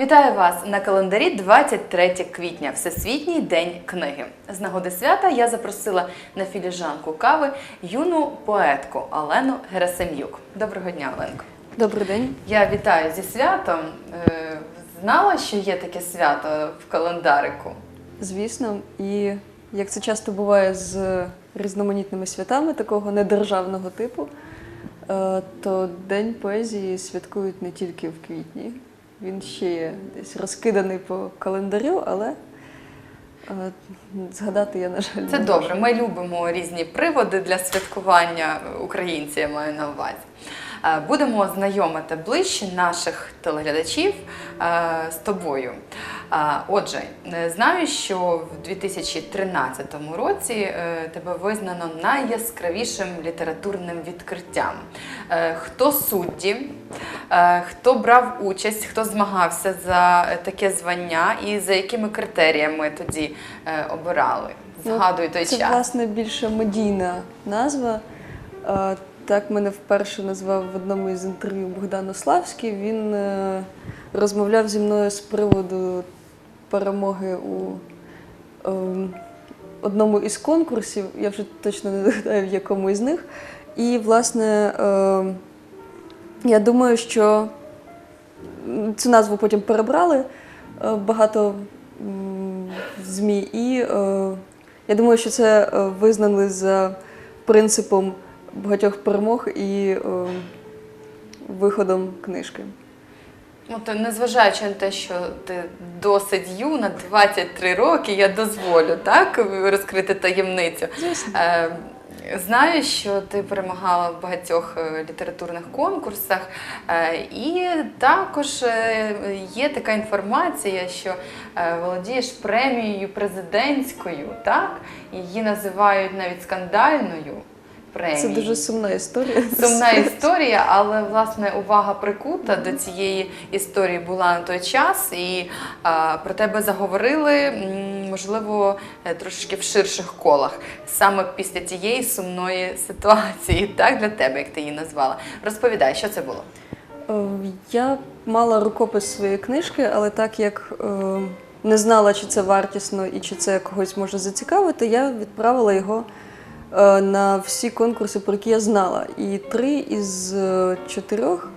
Вітаю вас на календарі 23 квітня, Всесвітній день книги. З нагоди свята я запросила на філіжанку кави юну поетку Олену Герасим'юк. Доброго дня, Оленко. Добрий день. Я вітаю зі святом. Е, Знала, що є таке свято в календарику. Звісно, і як це часто буває з різноманітними святами такого недержавного типу, е, то День поезії святкують не тільки в квітні. Він ще є десь розкиданий по календарю, але е, згадати я, на жаль, Це не добре. можу. Ми любимо різні приводи для святкування українці, я маю на увазі. Е, Будемо знайомити ближче наших телеглядачів е, з тобою. Отже, е, знаю, що в 2013 році е, тебе визнано найяскравішим літературним відкриттям. Е, Хто судді, хто брав участь, хто змагався за таке звання і за якими критеріями тоді обирали? Ну, Згадую той Це, власне, більше медійна назва. Так мене вперше назвав в одному із інтерв'ю Богдан Ославський. Він розмовляв зі мною з приводу перемоги у ем, одному із конкурсів. Я вже точно не згадаю, в якому із них. І, власне, ем, я думаю, що цю назву потім перебрали е, багато м, ЗМІ. І е, я думаю, що це е, визнали за принципом багатьох перемог і е, виходом книжки. От, незважаючи на те, що ти досить юна, 23 роки, я дозволю так розкрити таємницю. Звісно. Е, Знаю, що ти перемагала в багатьох е, літературних конкурсах, е, і також є така інформація, що володієш премією президентською, так? Її називають навіть скандальною премією. Це дуже сумна історія. Сумна історія, але власне увага прикута до цієї історії була на той час, і а, про тебе заговорили, можливо, е, трошечки в ширших колах, саме після тієї сумної ситуації, так для тебе, як ти її назвала. Розповідай, що це було? Е, Я мала рукопис своєї книжки, але так як е, не знала, чи це вартісно і чи це когось може зацікавити, я відправила його на всі конкурси, про які я знала. І три із е, чотирьох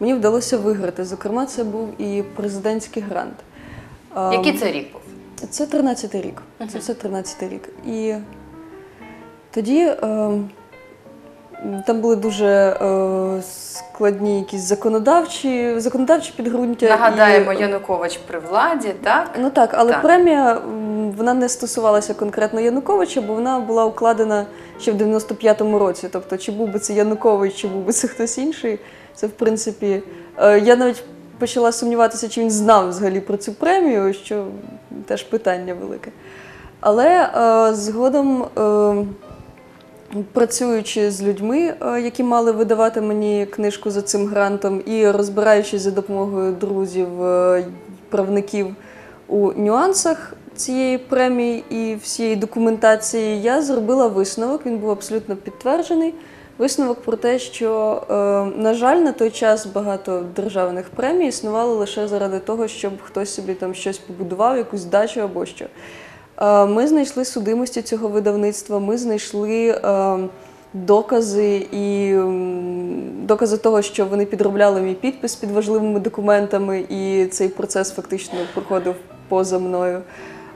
мені вдалося виграти. Зокрема, це був і президентський грант. Е, Який це рік був? Це 13-й рік. Це все 13-й рік. І тоді е, м, там були дуже е, складні якісь законодавчі, законодавчі підґрунтя. Нагадаємо, і, Янукович при владі, так? Ну так, але Так. премія вона не стосувалася конкретно Януковича, бо вона була укладена ще в 95-му році. Тобто, чи був би це Янукович, чи був би це хтось інший. Це в принципі. е, Я навіть почала сумніватися, чи він знав взагалі про цю премію, що теж питання велике. Але е, згодом, е, працюючи з людьми, е, які мали видавати мені книжку за цим грантом, і розбираючись за допомогою друзів, е, правників у нюансах цієї премії і всієї документації, я зробила висновок. Він був абсолютно підтверджений. Висновок про те, що, е, на жаль, на той час багато державних премій існувало лише заради того, щоб хтось собі там щось побудував, якусь дачу або що. Е, Ми знайшли судимості цього видавництва, ми знайшли е, докази і докази того, що вони підробляли мій підпис під важливими документами, і цей процес фактично проходив поза мною.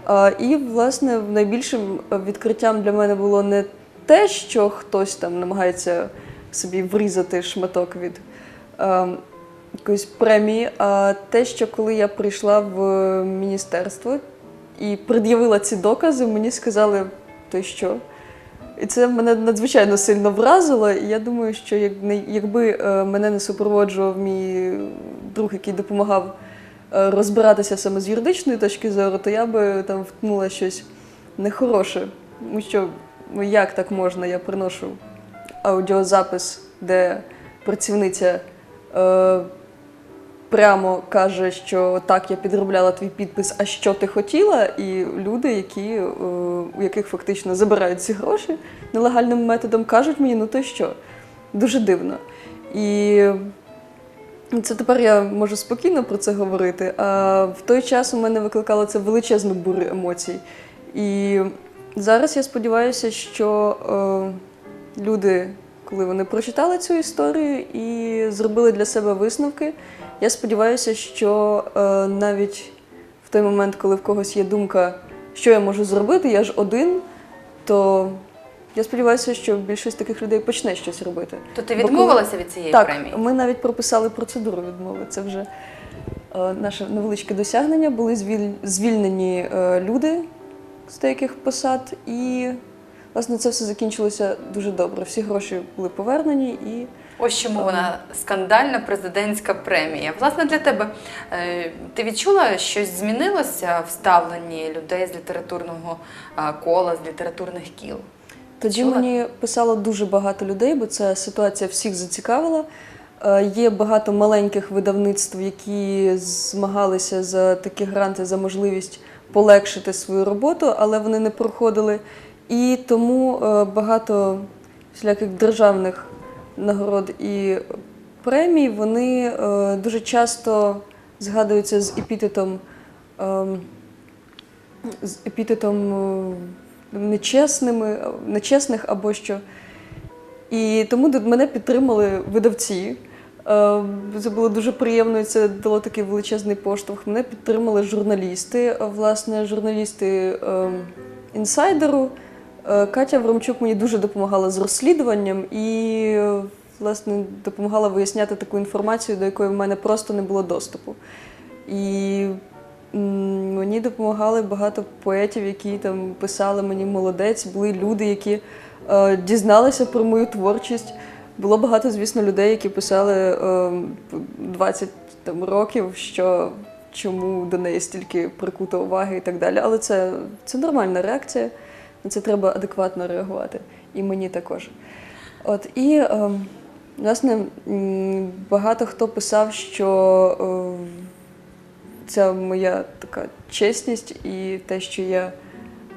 Е, І, власне, найбільшим відкриттям для мене було не те, що хтось там намагається собі врізати шматок від якоїсь премії, а те, що коли я прийшла в міністерство і пред'явила ці докази, мені сказали, то що? І це мене надзвичайно сильно вразило. І я думаю, що як якби е, мене не супроводжував мій друг, який допомагав е, розбиратися саме з юридичної точки зору, то я би там втнула щось нехороше. Тому що ну, як так можна? Я приношу аудіозапис, де працівниця е, прямо каже, що так, я підробляла твій підпис, а що ти хотіла? І люди, які, е, у яких фактично забирають ці гроші нелегальним методом, кажуть мені, ну то що? Дуже дивно. І Це тепер я можу спокійно про це говорити. А в той час у мене викликало це величезну бурю емоцій. І зараз я сподіваюся, що е, люди, коли вони прочитали цю історію і зробили для себе висновки, я сподіваюся, що е, навіть в той момент, коли в когось є думка, що я можу зробити, я ж один, то я сподіваюся, що більшість таких людей почне щось робити. То ти Бо коли- відмовилася від цієї так, премії? ми навіть прописали процедуру відмови. Це вже е, наше невеличке досягнення. Були звіль- звільнені е, люди з деяких посад, і власне це все закінчилося дуже добре. Всі гроші були повернені і. Ось чому вона скандальна президентська премія. Власне, для тебе е, ти відчула, щось змінилося в ставленні людей з літературного е, кола, з літературних кіл? Тоді Чула? мені писало дуже багато людей, бо ця ситуація всіх зацікавила. Е, Є багато маленьких видавництв, які змагалися за такі гранти, за можливість полегшити свою роботу, але вони не проходили. І тому багато всіляких державних нагород і премій вони е, дуже часто згадуються з епітетом. ем, з епітетом е, нечесними, нечесних або що. І тому мене підтримали видавці. Е, Це було дуже приємно, і це дало такий величезний поштовх. Мене підтримали журналісти. Власне, журналісти е, інсайдеру. Е, Катя Вромчук мені дуже допомагала з розслідуванням і, власне, допомагала виясняти таку інформацію, до якої в мене просто не було доступу. І мені допомагали багато поетів, які там писали мені молодець, були люди, які е, дізналися про мою творчість. Було багато, звісно, людей, які писали е, 20 там, років, що чому до неї стільки прикуто уваги і так далі. Але це, це нормальна реакція. На це треба адекватно реагувати. І мені також. От і е, власне багато хто писав, що е, ця моя така чесність і те, що я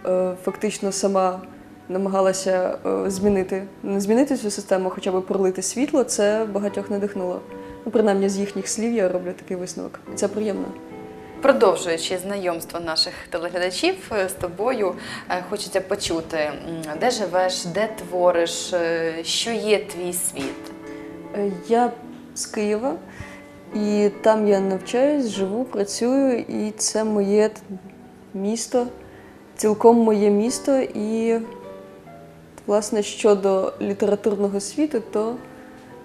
е, фактично сама намагалася е, змінити, не змінити цю систему, хоча б пролити світло, це багатьох надихнуло. Ну, принаймні з їхніх слів я роблю такий висновок. Це приємно. Продовжуючи знайомство наших телеглядачів е, з тобою, е, хочеться почути, де живеш, де твориш, е, що є твій світ. Я з Києва, і там я навчаюсь, живу, працюю, і це моє місто, цілком моє місто. І, власне, щодо літературного світу, то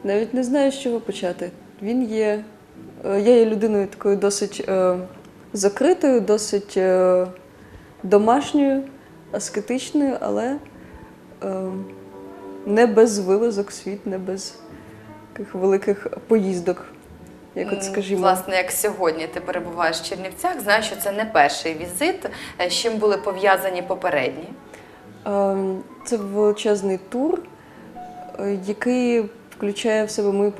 навіть не знаю, з чого почати. Він є. Я є людиною такою досить закритою, досить е, домашньою, аскетичною, але е, не без вилазок світ, не без таких великих поїздок, як от скажімо. Власне, як сьогодні ти перебуваєш в Чернівцях, знаю, що це не перший візит. Е, З чим були пов'язані попередні? Це величезний тур, який включає в себе мою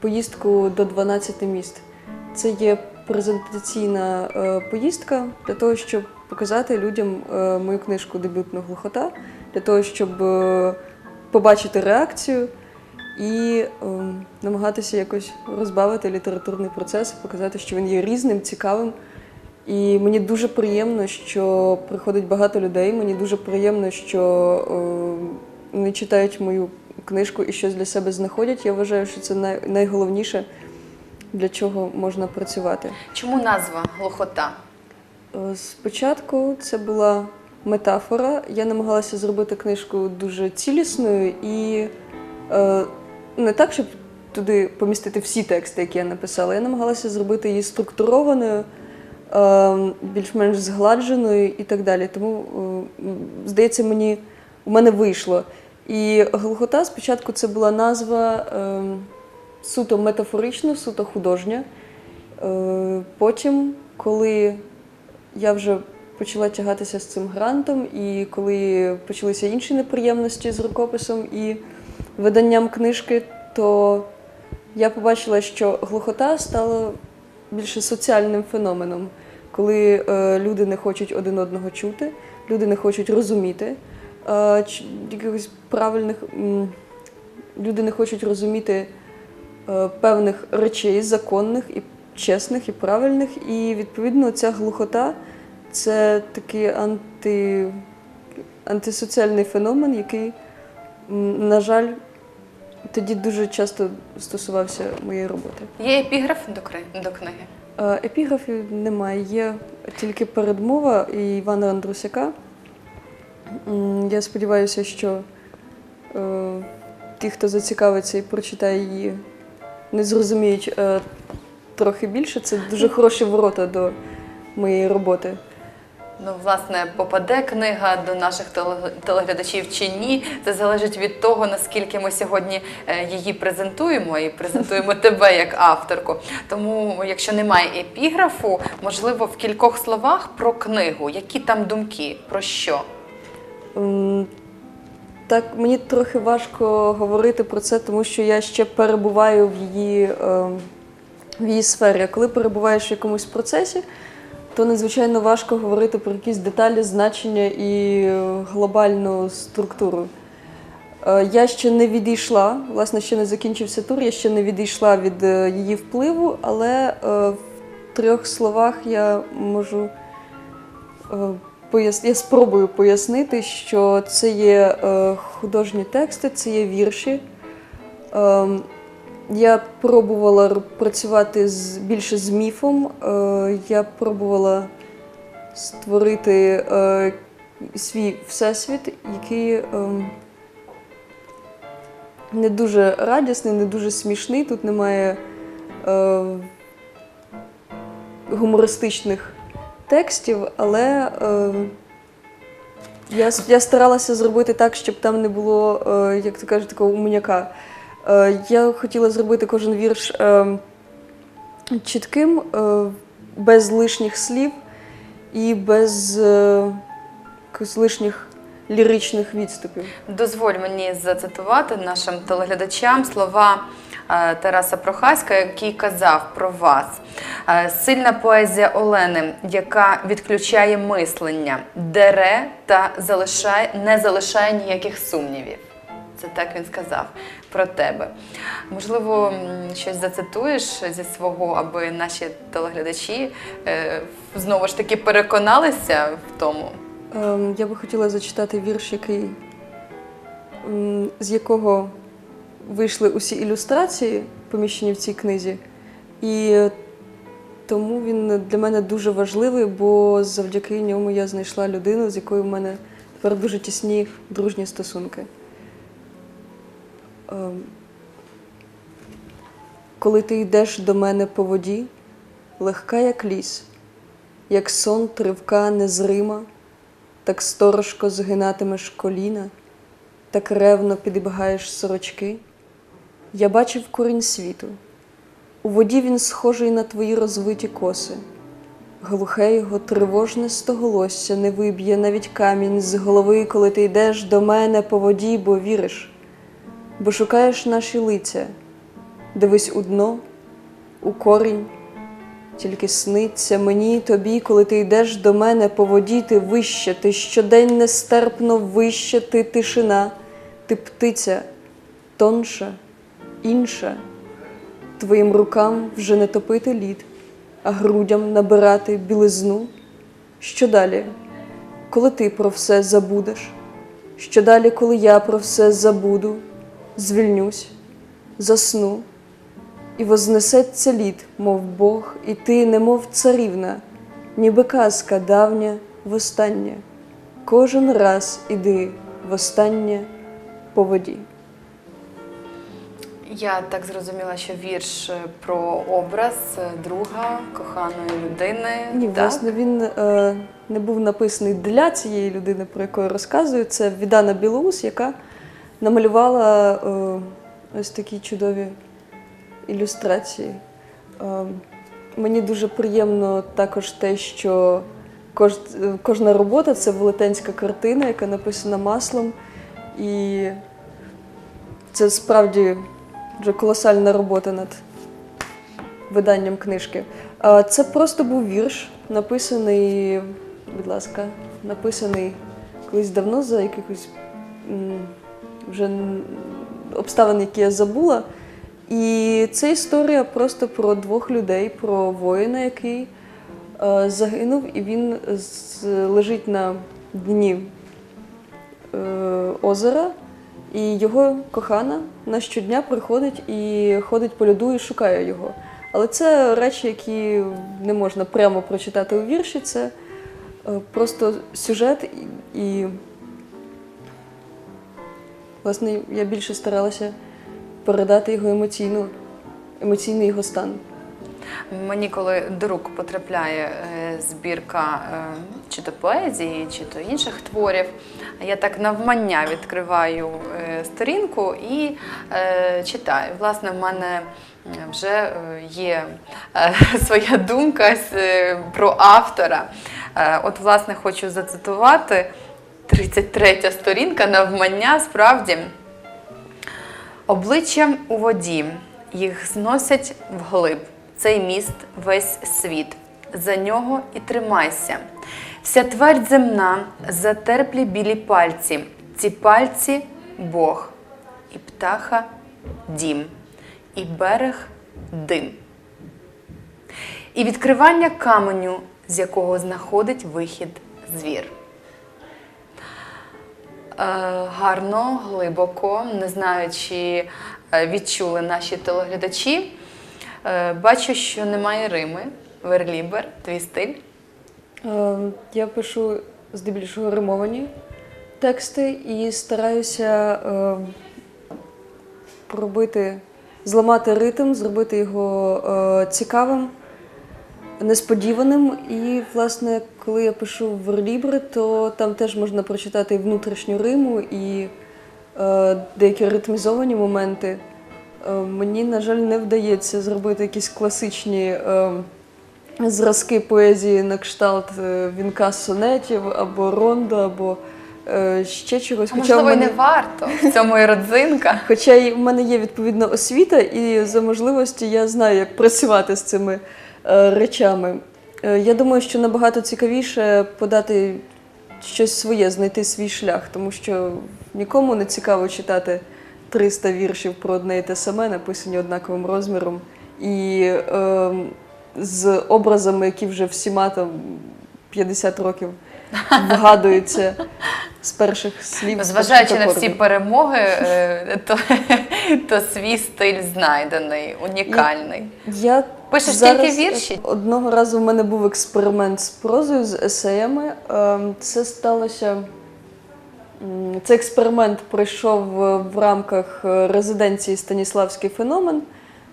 поїздку до 12 міст. Це є презентаційна е, поїздка для того, щоб показати людям е, мою книжку дебютну глухота, для того, щоб е, побачити реакцію і намагатися якось розбавити літературний процес, показати, що він є різним, цікавим. І мені дуже приємно, що приходить багато людей. Мені дуже приємно, що вони читають мою книжку і щось для себе знаходять. Я вважаю, що це найголовніше, для чого можна працювати. Чому назва глухота? Е, Спочатку це була метафора. Я намагалася зробити книжку дуже цілісною і е, не так, щоб туди помістити всі тексти, які я написала. Я намагалася зробити її структурованою, е, більш-менш згладженою і так далі. Тому, е, здається, мені у мене вийшло. І глухота спочатку це була назва е, суто метафорична, суто художня. Е, Потім, коли я вже почала тягатися з цим грантом, і коли почалися інші неприємності з рукописом і виданням книжки, то я побачила, що глухота стала більше соціальним феноменом, коли е, люди не хочуть один одного чути, люди не хочуть розуміти е, якихось правильних. люди не хочуть розуміти певних речей, законних і чесних, і правильних. І відповідно ця глухота це такий анти, антисоціальний феномен, який, на жаль, тоді дуже часто стосувався моєї роботи. Є епіграф до, до книги. Е, Епіграфів немає, є тільки передмова Івана Андрусяка. Я сподіваюся, що е, ті, хто зацікавиться і прочитає її, не зрозуміють е, трохи більше. Це дуже хороші ворота до моєї роботи. Ну, власне, попаде книга до наших телеглядачів чи ні. Це залежить від того, наскільки ми сьогодні е, її презентуємо і презентуємо тебе як авторку. Тому, якщо немає епіграфу, можливо, в кількох словах про книгу. Які там думки? Про що? Так, мені трохи важко говорити про це, тому що я ще перебуваю в її, е, в її сфері. А коли перебуваєш в якомусь процесі, то надзвичайно важко говорити про якісь деталі, значення і глобальну структуру. Е, Я ще не відійшла, власне, ще не закінчився тур, я ще не відійшла від е, її впливу, але е, в трьох словах я можу. Я спробую пояснити, що це є е, художні тексти, це є вірші. Ем, Я пробувала працювати з, більше з міфом. Е, Я пробувала створити е, свій всесвіт, який ем, не дуже радісний, не дуже смішний. Тут немає гумористичних текстів, але е, я, я старалася зробити так, щоб там не було, е, як то кажуть, такого умняка. Е, я хотіла зробити кожен вірш е, чітким, е, без лишніх слів і без е, лишніх ліричних відступів. Дозволь мені зацитувати нашим телеглядачам слова Тараса Прохаська, який казав про вас. Е, Сильна поезія Олени, яка відключає мислення, дере та залишає, не залишає ніяких сумнівів. Це так він сказав про тебе. Можливо, щось зацитуєш зі свого, аби наші телеглядачі е, знову ж таки переконалися в тому. Ем, Я би хотіла зачитати вірш, який, з якого вийшли усі ілюстрації, поміщені в цій книзі. І тому він для мене дуже важливий, бо завдяки ньому я знайшла людину, з якою в мене тепер дуже тісні дружні стосунки. Ем, Коли ти йдеш до мене по воді, легка, як ліс, як сон тривка незрима, так сторожко згинатимеш коліна, так ревно підбігаєш сорочки. Я бачив корінь світу. У воді він схожий на твої розвиті коси. Глухе його тривожне стоголосся не виб'є навіть камінь з голови, коли ти йдеш до мене по воді, бо віриш, бо шукаєш наші лиця. Дивись у дно, у корінь, тільки сниться мені тобі, коли ти йдеш до мене по воді, ти вище, ти щодень нестерпно вище, ти тишина, ти птиця, тонша, інша. Твоїм рукам вже не топити лід, а грудям набирати білизну. Що далі, коли ти про все забудеш? Що далі, коли я про все забуду, звільнюсь, засну, і вознесеться лід, мов Бог, і ти, немов царівна, ніби казка давня востаннє. Кожен раз іди востаннє по воді. Я так зрозуміла, що вірш е, про образ е, друга, коханої людини. Ні, так? власне, він е, не був написаний для цієї людини, про яку я розказую. Це Відана Білоус, яка намалювала е, ось такі чудові ілюстрації. Е, мені дуже приємно також те, що кож, е, кожна робота це велетенська картина, яка написана маслом. І це справді вже колосальна робота над виданням книжки. Це просто був вірш, написаний, будь ласка, написаний колись давно за якихось вже обставин, які я забула. І це історія просто про двох людей, про воїна, який загинув, і він лежить на дні е, озера, і його кохана на щодня приходить і ходить по льоду і шукає його. Але це речі, які не можна прямо прочитати у вірші, це е, просто сюжет і, власне я більше старалася передати його емоційну, емоційний його стан. Мені, коли до рук потрапляє е, збірка е, чи то поезії, чи то інших творів, я так навмання відкриваю е, сторінку і е, читаю. Власне, в мене вже є своя думка про автора. От, власне, хочу зацитувати 33 сторінка навмання справді. Обличчям у воді їх зносять вглиб. Цей міст весь світ. За нього і тримайся. Вся твердь земна, затерплі білі пальці. Ці пальці Бог, і птаха дім, і берег дим. І відкривання каменю, з якого знаходить вихід звір. Е, Гарно, глибоко, не знаю, чи е, відчули наші телеглядачі. Е, Бачу, що немає Рими. Верлібер, твій стиль. Е, Я пишу здебільшого римовані тексти і стараюся е, пробити, зламати ритм, зробити його е, цікавим, несподіваним. І, власне, коли я пишу верлібри, то там теж можна прочитати внутрішню риму, і е, деякі ритмізовані моменти. Е, Мені, на жаль, не вдається зробити якісь класичні. е, зразки поезії на кшталт е, вінка сонетів або рондо, або е, ще чогось. А Хоча, в можливо, мене, не варто. В цьому і родзинка. хоча й в мене є відповідна освіта, і за можливості я знаю, як працювати з цими е, речами. Е, я думаю, що набагато цікавіше подати щось своє, знайти свій шлях, тому що нікому не цікаво читати 300 віршів про одне і те саме, написані однаковим розміром. І е, з образами, які вже всіма там 50 років вгадуються з перших слів. Зважаючи на всі перемоги, е, то, то свій стиль знайдений, унікальний. Я Пишеш тільки вірші? Одного разу в мене був експеримент з прозою, з есеями. Ем, Це сталося. Цей експеримент пройшов е, в рамках е, резиденції Станіславський феномен.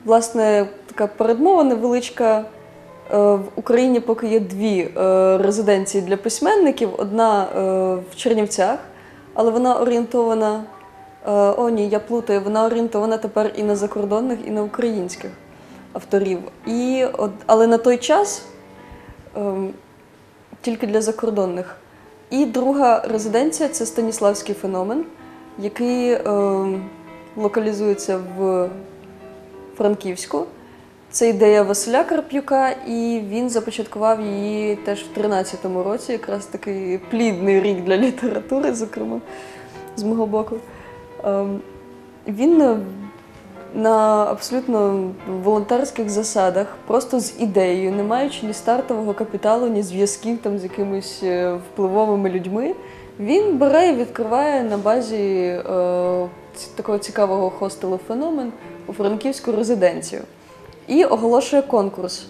Власне, така передмова невеличка. Е, В Україні поки є дві е, резиденції для письменників: одна е, в Чернівцях, але вона орієнтована. О, ні, я плутаю, вона орієнтована тепер і на закордонних, і на українських авторів. І, але на той час тільки для закордонних. І друга резиденція це Станіславський феномен, який локалізується в Франківську. Це ідея Василя Карп'юка, і він започаткував її теж в 13-му році, якраз такий плідний рік для літератури, зокрема, з мого боку. Ем, Він е, на абсолютно волонтерських засадах, просто з ідеєю, не маючи ні стартового капіталу, ні зв'язків там з якимись е, впливовими людьми, він бере і відкриває на базі е, такого цікавого хостелу феномен у франківську резиденцію і оголошує конкурс.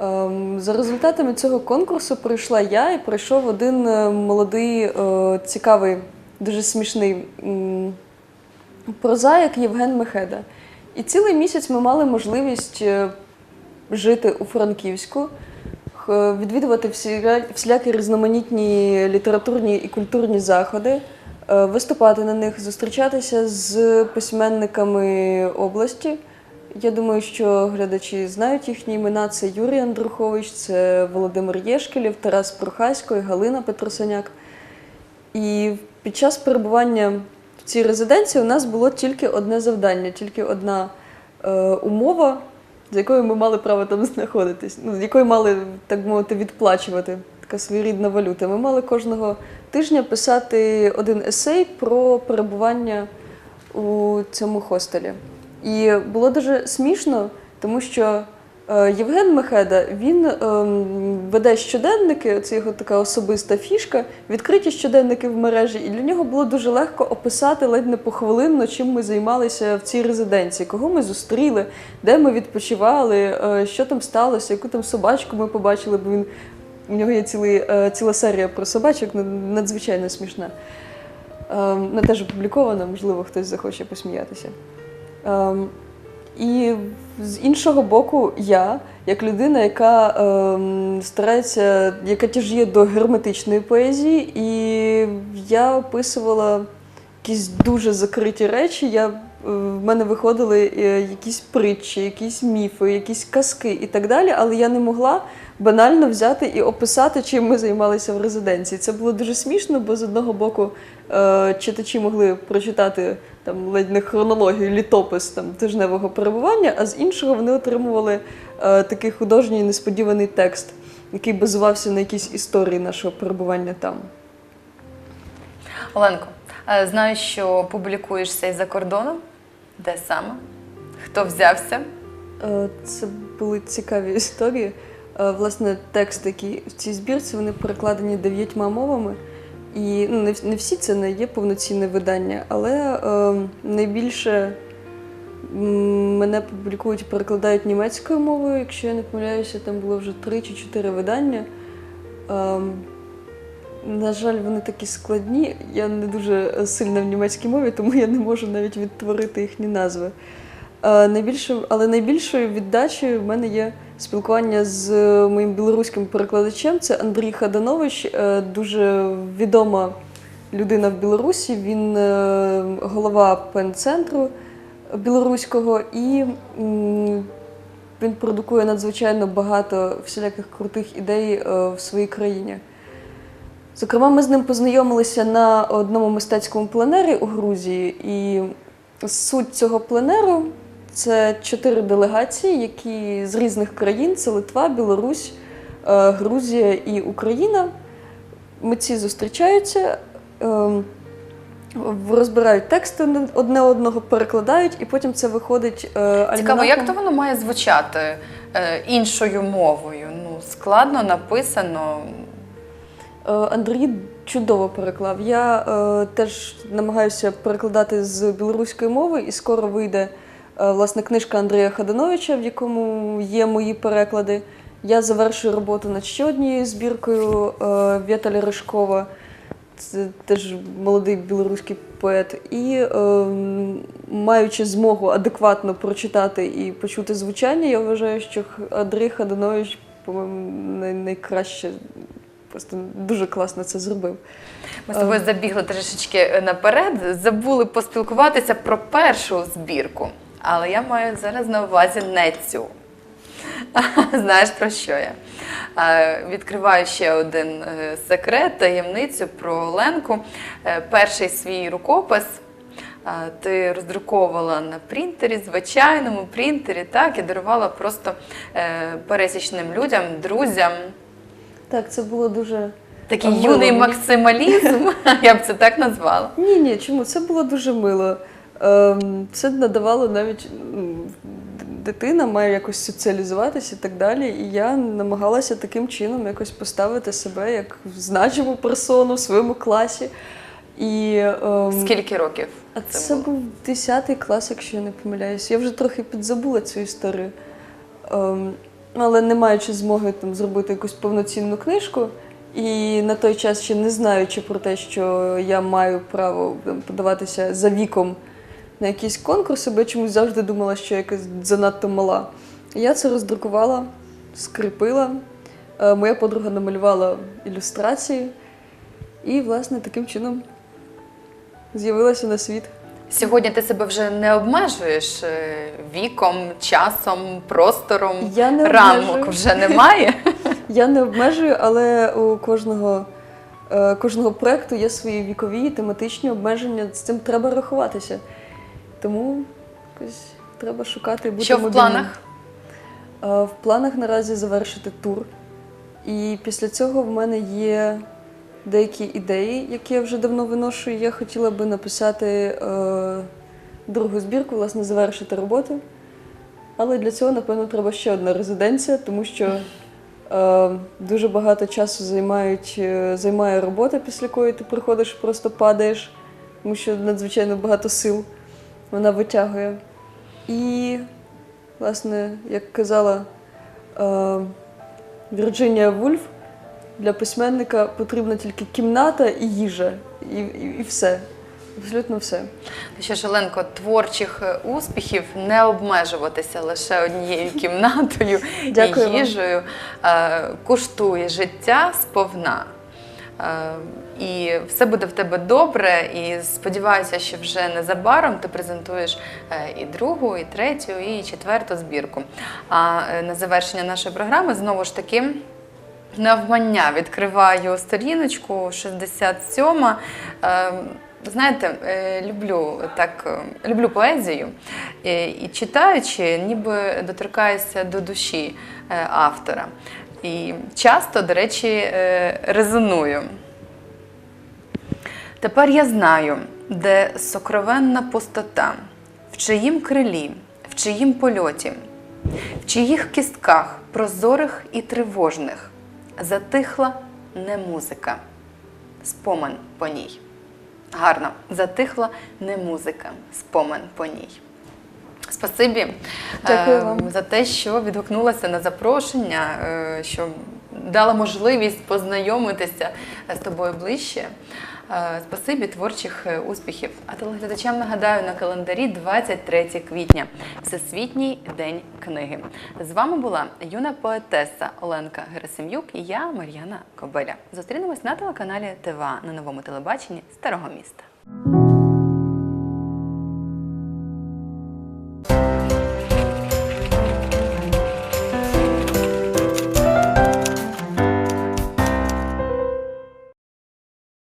Ем, За результатами цього конкурсу прийшла я і прийшов один е, молодий, е, цікавий, дуже смішний прозаїк Євген Мехеда. І цілий місяць ми мали можливість е, жити у Франківську, відвідувати всілякі різноманітні літературні і культурні заходи, виступати на них, зустрічатися з письменниками області. Я думаю, що глядачі знають їхні імена. Це Юрій Андрухович, це Володимир Єшкелєв, Тарас Прохасько і Галина Петросеняк. І під час перебування в цій резиденції у нас було тільки одне завдання, тільки одна е, умова, з якою ми мали право там знаходитись, ну, з якою мали, так мовити, відплачувати. Така своєрідна валюта. Ми мали кожного тижня писати один есей про перебування у цьому хостелі. І було дуже смішно, тому що е, Євген Мехеда він ем, веде щоденники, це його така особиста фішка, відкриті щоденники в мережі, і для нього було дуже легко описати ледь не похвилинно, чим ми займалися в цій резиденції, кого ми зустріли, де ми відпочивали, е, що там сталося, яку там собачку ми побачили, бо він у нього є цілий, е, ціла серія про собачок, над- надзвичайно смішна. Ем, Вона теж опублікована, можливо, хтось захоче посміятися. Ем, І з іншого боку, я, як людина, яка ем, старається, яка тяжіє до герметичної поезії, і я описувала якісь дуже закриті речі. Я, е, в мене виходили е, якісь притчі, якісь міфи, якісь казки і так далі, але я не могла банально взяти і описати, чим ми займалися в резиденції. Це було дуже смішно, бо з одного боку е, читачі могли прочитати там ледь не хронологію, літопис там тижневого перебування, а з іншого вони отримували е, такий художній несподіваний текст, який базувався на якійсь історії нашого перебування там. Оленко, е, знаю, що публікуєшся і за кордоном. Де саме? Хто взявся? Це були цікаві історії. Е, Власне, текст, який в цій збірці, вони перекладені дев'ятьма мовами. І ну, не, всі це не є повноцінне видання, але е, найбільше мене публікують перекладають німецькою мовою, якщо я не помиляюся, там було вже три чи чотири видання. Е, на жаль, вони такі складні. Я не дуже сильна в німецькій мові, тому я не можу навіть відтворити їхні назви. Е, Найбільше, але найбільшою віддачею в мене є спілкування з моїм білоруським перекладачем. Це Андрій Хаданович, е, дуже відома людина в Білорусі. Він е, голова пен-центру білоруського і він продукує надзвичайно багато всіляких крутих ідей е, в своїй країні. Зокрема, ми з ним познайомилися на одному мистецькому пленері у Грузії, і суть цього пленеру це чотири делегації, які з різних країн: це Литва, Білорусь, е, Грузія і Україна. Митці зустрічаються, ем, розбирають тексти одне- одного, перекладають, і потім це виходить е, Цікаво, як то воно має звучати е, іншою мовою? Ну, складно написано. Андрій чудово переклав. Я е, теж намагаюся перекладати з білоруської мови, і скоро вийде власне книжка Андрія Хадановича, в якому є мої переклади. Я завершую роботу над ще однією збіркою е, Вєталя Ришкова. Це теж молодий білоруський поет. І е, маючи змогу адекватно прочитати і почути звучання, я вважаю, що Андрій Хаданович, по-моєму, найкраще Просто дуже класно це зробив. Ми з тобою забігли трішечки наперед, забули поспілкуватися про першу збірку. Але я маю зараз на увазі не цю. Знаєш про що я? Відкриваю ще один е, секрет, таємницю про Оленку. Е, Перший свій рукопис ти роздруковувала на принтері, звичайному принтері, так, і дарувала просто е, пересічним людям, друзям. Так, це було дуже. Такий мило юний максималізм, я б це так назвала. Ні, ні, чому? Це було дуже мило. Ем, Це надавало навіть дитина має якось соціалізуватися і так далі. І я намагалася таким чином якось поставити себе як значиму персону в своєму класі. І, ем, Скільки років? А це, був 10 клас, якщо я не помиляюся. Я вже трохи підзабула цю історію. Ем, але не маючи змоги там, зробити якусь повноцінну книжку, і на той час ще не знаючи про те, що я маю право там, подаватися за віком на якісь конкурси, бо я чомусь завжди думала, що я якась занадто мала. Я це роздрукувала, скріпила. Е, Моя подруга намалювала ілюстрації, і, власне, таким чином з'явилася на світ. Сьогодні ти себе вже не обмежуєш е, віком, часом, простором. Я не Рамок обмежую. вже немає. Я не обмежую, але у кожного, е, кожного проєкту є свої вікові тематичні обмеження. З цим треба рахуватися. Тому якось треба шукати бути Що в планах? Е, В планах наразі завершити тур. І після цього в мене є деякі ідеї, які я вже давно виношу. Я хотіла би написати е, другу збірку, власне, завершити роботу. Але для цього, напевно, треба ще одна резиденція, тому що е, дуже багато часу займають, е, займає робота, після якої ти приходиш і просто падаєш, тому що надзвичайно багато сил вона витягує. І, власне, як казала е, Вірджинія Вульф, для письменника потрібна тільки кімната і їжа, і, і, і все. Абсолютно все. Що ж, Оленко, творчих е, успіхів не обмежуватися лише однією кімнатою Дякую і вам. їжею. Е, Куштуй життя сповна. І все буде в тебе добре. І сподіваюся, що вже незабаром ти презентуєш е, і другу, і третю, і четверту збірку. А е, на завершення нашої програми знову ж таки. Навмання відкриваю сторіночку 67. Е, Знаєте, люблю так, люблю поезію і читаючи, ніби доторкаюся до душі автора. І часто, до речі, резоную. Тепер я знаю, де сокровенна пустота, в чиїм крилі, в чиїм польоті, в чиїх кістках прозорих і тривожних затихла не музика, спомин по ній. Гарно, затихла не музика, спомин по ній. Спасибі Дякую е, вам. за те, що відгукнулася на запрошення, е, що дала можливість познайомитися з тобою ближче. Е, Спасибі творчих е, успіхів. А телеглядачам нагадаю на календарі 23 квітня, Всесвітній день книги. З вами була юна поетеса Оленка Герасим'юк і я, Мар'яна Кобеля. Зустрінемось на телеканалі ТВА на новому телебаченні Старого міста.